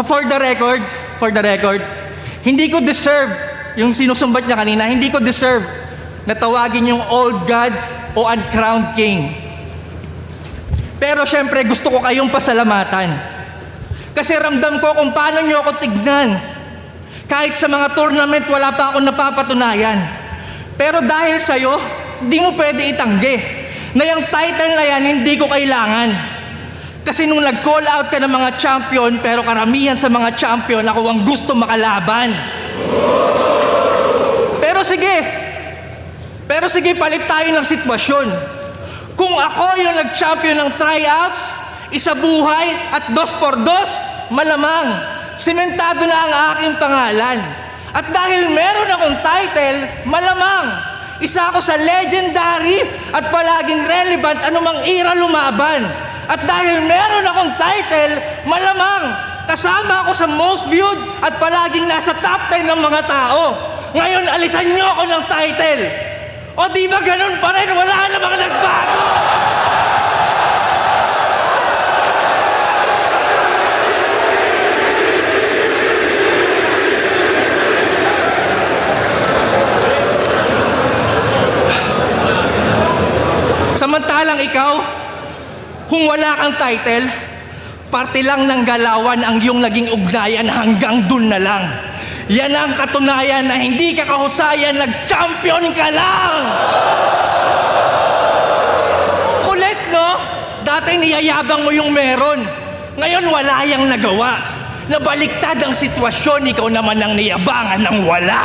for, the record, for the record, hindi ko deserve yung sinusumbat niya kanina, hindi ko deserve na tawagin yung old god o uncrowned king. Pero syempre gusto ko kayong pasalamatan. Kasi ramdam ko kung paano niyo ako tignan. Kahit sa mga tournament, wala pa akong napapatunayan. Pero dahil sa'yo, hindi mo pwede itanggi na yung title na yan hindi ko kailangan. Kasi nung nag-call out ka ng mga champion, pero karamihan sa mga champion, ako ang gusto makalaban. Pero sige, pero sige, palit tayo ng sitwasyon. Kung ako yung nag-champion ng tryouts, isa buhay at dos por dos, malamang, simentado na ang aking pangalan. At dahil meron akong title, malamang, isa ako sa legendary at palaging relevant anumang era lumaban. At dahil meron akong title, malamang, kasama ako sa most viewed at palaging nasa top 10 ng mga tao. Ngayon, alisan niyo ako ng title. O di ba ganun pa rin? Wala namang nagbago! Samantalang ikaw, kung wala kang title, parte lang ng galawan ang iyong naging ugnayan hanggang dun na lang. Yan ang katunayan na hindi ka kahusayan, nag-champion ka lang! Kulit, no? Dati niyayabang mo yung meron. Ngayon wala yang nagawa. Nabaliktad ang sitwasyon, ikaw naman ang niyabangan ng wala.